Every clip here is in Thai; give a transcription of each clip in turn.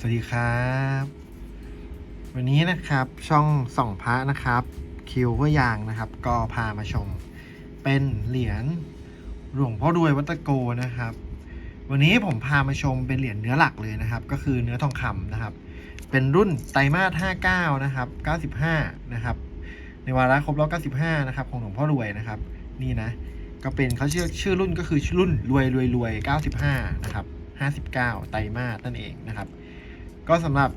สวัสดีครับ วันนี้นะครับช่องส่องพระนะครับ คิวก็ยางนะครับ ก็พามาชม เป็นเหรียญหลวงพ่อรวยวัตโกนะครับ วันนี้ผมพามาชมเป็นเหรียญเนื้อหลักเลยนะครับ ก็คือเนื้อทองคำนะครับ เป็นรุ่นไตรมาส59 นะครับ 95 นะครับ ในวาระครบรอบ95 นะครับ ของหลวงพ่อรวยนะครับ นี่นะก็เป็นเขาชื่อชื่อรุ่นก็คือรุ่นรวยรวยรวย95 นะครับ 59 ไตรมาสนั่นเองนะครับ ก็สำหรับ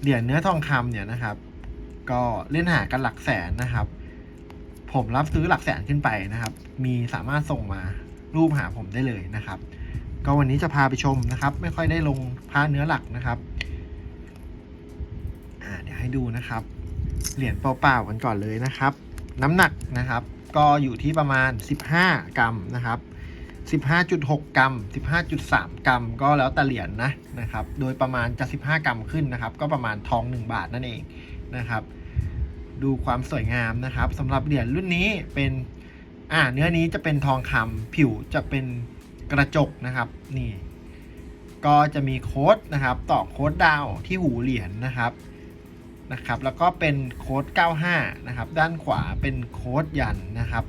เหรียญเนื้อทองคำเนี่ยนะครับ ก็เล่นหากันหลักแสนนะครับ ผมรับซื้อหลักแสนขึ้นไปนะครับ มีสามารถส่งมารูปหาผมได้เลยนะครับ ก็วันนี้จะพาไปชมนะครับ ไม่ค่อยได้ลงพาเนื้อหลักนะครับเดี๋ยวให้ดูนะครับ เหรียญเปล่าๆกันก่อนเลยนะครับ น้ำหนักนะครับ ก็อยู่ที่ประมาณ 15 กรัมนะครับ 15.6 กรัม 15.3 กรัม ก็แล้วแต่เหรียญนะนะครับ โดยประมาณจะ 15 กรัมขึ้นนะครับ ก็ประมาณทอง 1 บาทนั่นเองนะครับ ดูความสวยงามนะครับสำหรับเหรียญรุ่นนี้เป็นอ่าเนื้อนี้จะเป็นทองคำผิวจะเป็นกระจกนะครับนี่ ก็จะมีโค้ดนะครับต่อโค้ดดาวที่หูเหรียญนะครับนะครับ แล้วก็เป็นโค้ด 95 นะครับ ด้านขวาเป็นโค้ดยันนะครับ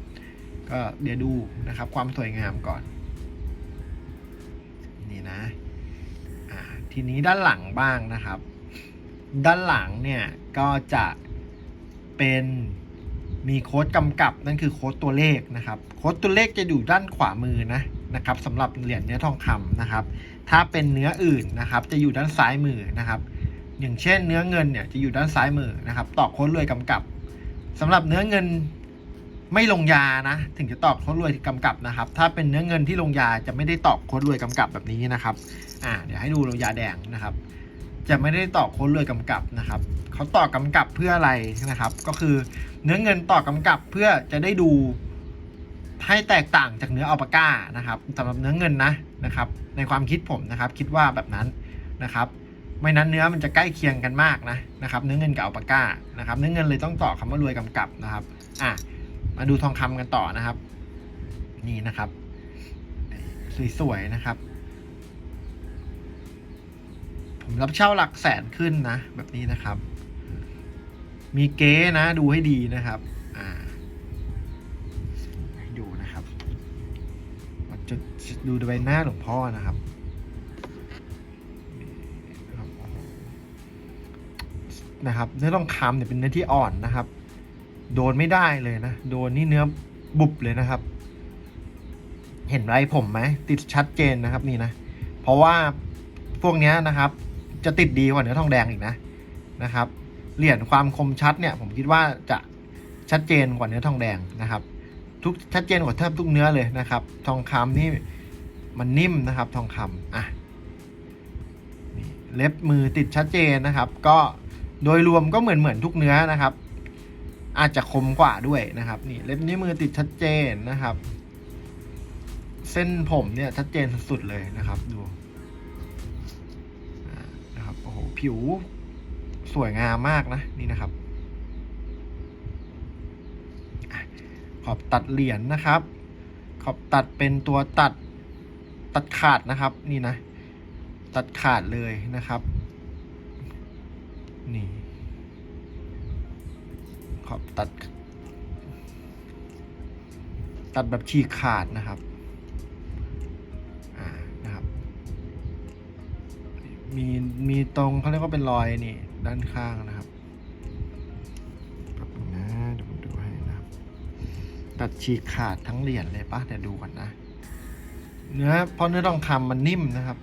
ก็เดี๋ยวดูนะครับความสวยงามก่อน นี่นะอ่าทีนี้ด้านหลังบ้างนะครับ ด้านหลังเนี่ยก็จะเป็นมีโค้ดกำกับนั่นคือโค้ดตัวเลขนะครับ โค้ดตัวเลขจะอยู่ด้านขวามือนะนะครับสำหรับเหรียญเนื้อทองคำนะครับ ถ้าเป็นเนื้ออื่นนะครับ จะอยู่ด้านซ้ายมือนะครับ อย่างเช่นเนื้อเงินเนี่ยจะอยู่ด้านซ้ายมือนะครับตอกโค้ดรวยกำกับสำหรับเนื้อเงิน ไม่ลงยานะ ถึงจะตอกโค้ดรวยกำกับนะครับ ถ้าเป็นเนื้อเงินที่ลงยาจะไม่ได้ตอกโค้ดรวยกำกับแบบนี้นะครับ อ่า เดี๋ยวให้ดูลงยาแดงนะครับ จะไม่ได้ตอกโค้ดรวยกำกับนะครับเขาตอกกำกับเพื่ออะไรนะครับ ก็คือเนื้อเงินตอกกำกับเพื่อจะได้ดูให้แตกต่างจากเนื้ออัลปาก้านะครับสำหรับเนื้อเงินนะนะครับ ในความคิดผมนะครับ คิดว่าแบบนั้นนะครับ ไม่นั้นเนื้อมันจะใกล้เคียงกันมากนะนะครับ เนื้อเงินกับอัลปาก้านะครับ เนื้อเงินเลยต้องตอกคำว่ารวยกำกับนะครับ อะ มาดูทองคำกันต่อนะครับ นี่นะครับ สวยๆนะครับ ผมรับเช่าหลักแสนขึ้นนะ แบบนี้นะครับ มีเก๊นะ ดูให้ดีนะครับ อ่าดูนะครับมาจุดดูใบหน้าหลวงพ่อนะครับนะครับโอ้โหนะครับเนื้อทองคำเนี่ยเป็นเนื้อที่อ่อนนะครับ โดนไม่ได้เลยนะ โดนนี่เนื้อบุบเลยนะครับ เห็นไรผมไหมติดชัดเจนนะครับนี่นะ เพราะว่าพวกนี้นะครับ จะติดดีกว่าเนื้อทองแดงอีกนะนะครับเหรียญความคมชัดเนี่ยผมคิดว่าจะชัดเจนกว่าเนื้อทองแดงนะครับ ทุกชัดเจนกว่าแทบทุกเนื้อเลยนะครับ ทองคำนี่มันนิ่มนะครับ ทองคำอะนี่เล็บมือติดชัดเจนนะครับ ก็โดยรวมก็เหมือนเหมือนทุกเนื้อนะครับ อาจจะคมกว่าด้วยนะครับ นี่เล็บนิ้วมือติดชัดเจนนะครับ เส้นผมเนี่ยชัดเจนสุดๆเลยนะครับ ดูนะครับโอ้โหผิวสวยงามมากนะนี่นะครับ ขอบตัดเหรียญนะครับ ขอบตัดเป็นตัวตัดตัดขาดนะครับ นี่นะ ตัดขาดเลยนะครับ นี่ ขอบตัด ตัดแบบฉีกขาดนะครับนะครับ มีมีตรงเขาเรียกว่าเป็นรอยนี่ ด้านข้างนะครับแป๊บนึงนะเดี๋ยวผมดูให้นะครับ ตัดฉีกขาดทั้งเหรียญเลยปะเดี๋ยวดูก่อนนะเนื้อเพราะเนื้อทองคำมันนิ่มนะครับ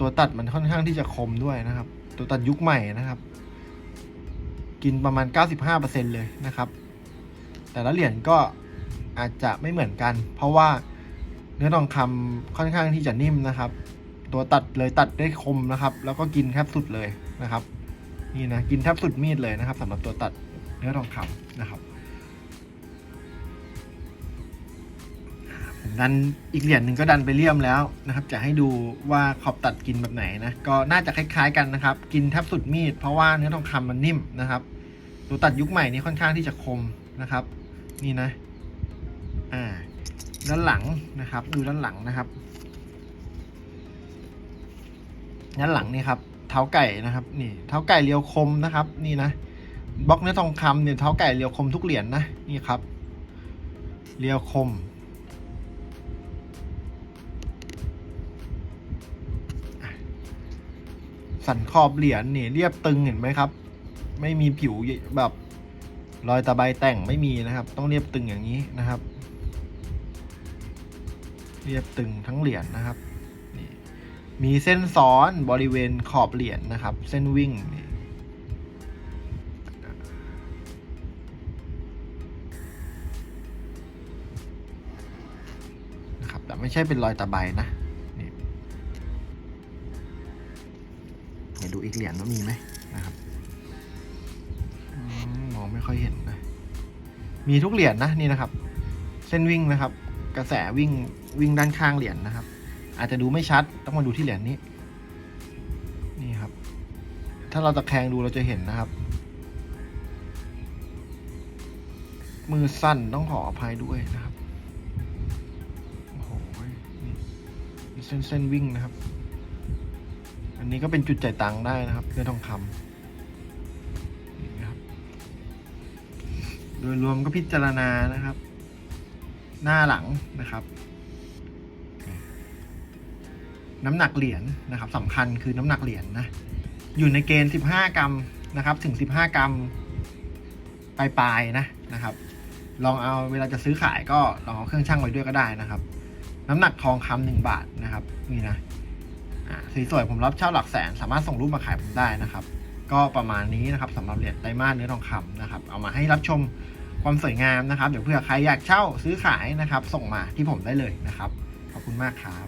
ตัวตัดมันค่อนข้างที่จะคมด้วยนะครับ ตัวตัดยุคใหม่นะครับ กินประมาณ 95%เลยนะครับ แต่ละเหรียญก็อาจจะไม่เหมือนกัน เพราะว่าเนื้อทองคำค่อนข้างที่จะนิ่มนะครับ ตัวตัดเลยตัดได้คมนะครับ แล้วก็กินแทบสุดเลยนะครับ นี่นะกินแทบสุดมีดเลยนะครับสำหรับตัวตัดเนื้อทองคำนะครับ ดันอีกเหรียญหนึ่งก็ดันไปเลี่ยมแล้วนะครับ จะให้ดูว่าขอบตัดกินแบบไหนนะ ก็น่าจะคล้ายๆกันนะครับ กินแทบสุดมีด เพราะว่าเนื้อทองคำมันนิ่มนะครับตัวตัดยุคใหม่นี้ค่อนข้างที่จะคมนะครับ นี่นะ อ่า ด้านหลังนะครับ ดูด้านหลังนะครับ ด้านหลังนี่ครับ เท้าไก่นะครับ นี่ เท้าไก่เรียวคมนะครับ นี่นะ บล็อกเนื้อทองคำเนี่ยเท้าไก่เรียวคมทุกเหรียญนะ นี่ครับ เรียวคม สันขอบเหรียญนี่เรียบตึงเห็นไหมครับ ไม่มีผิวแบบรอยตะไบแต่งไม่มีนะครับ ต้องเรียบตึงอย่างนี้นะครับ เรียบตึงทั้งเหรียญนะครับมีเส้นซ้อนบริเวณขอบเหรียญนะครับ เส้นวิ่งนี่นะครับแต่ไม่ใช่เป็นรอยตะไบนะ ดูอีกเหรียญว่ามีไหมนะครับมองไม่ค่อยเห็นนะ มีทุกเหรียญนะนี่นะครับ เส้นวิ่งนะครับ กระแสวิ่งวิ่งด้านข้างเหรียญนะครับ อาจจะดูไม่ชัดต้องมาดูที่เหรียญนี้ นี่ครับ ถ้าเราตะแคงดูเราจะเห็นนะครับ มือสั้นต้องขออภัยด้วยนะครับโอ้โหมีเส้นเส้นวิ่งนะครับ อันนี้ก็เป็นจุดจ่ายตังค์ได้นะครับเนื้อทองคำนี่นะครับ โดยรวมก็พิจารณานะครับ หน้าหลังนะครับ น้ำหนักเหรียญนะครับสำคัญคือน้ำหนักเหรียญนะอยู่ในเกณฑ์ 15 กรัมนะครับ ถึง 15 กรัมปลายๆนะนะครับ ลองเอาเวลาจะซื้อขายก็ลองเอาเครื่องชั่งไว้ด้วยก็ได้นะครับ น้ำหนักทองคำหนึ่งบาทนะครับนี่นะ สีสวยผมรับเช่าหลักแสน สามารถส่งรูปมาขายผมได้นะครับ ก็ประมาณนี้นะครับสำหรับเหรียญไดมานด์เนื้อทองคำนะครับ เอามาให้รับชมความสวยงามนะครับ เดี๋ยวเพื่อใครอยากเช่าซื้อขายนะครับ ส่งมาที่ผมได้เลยนะครับ ขอบคุณมากครับ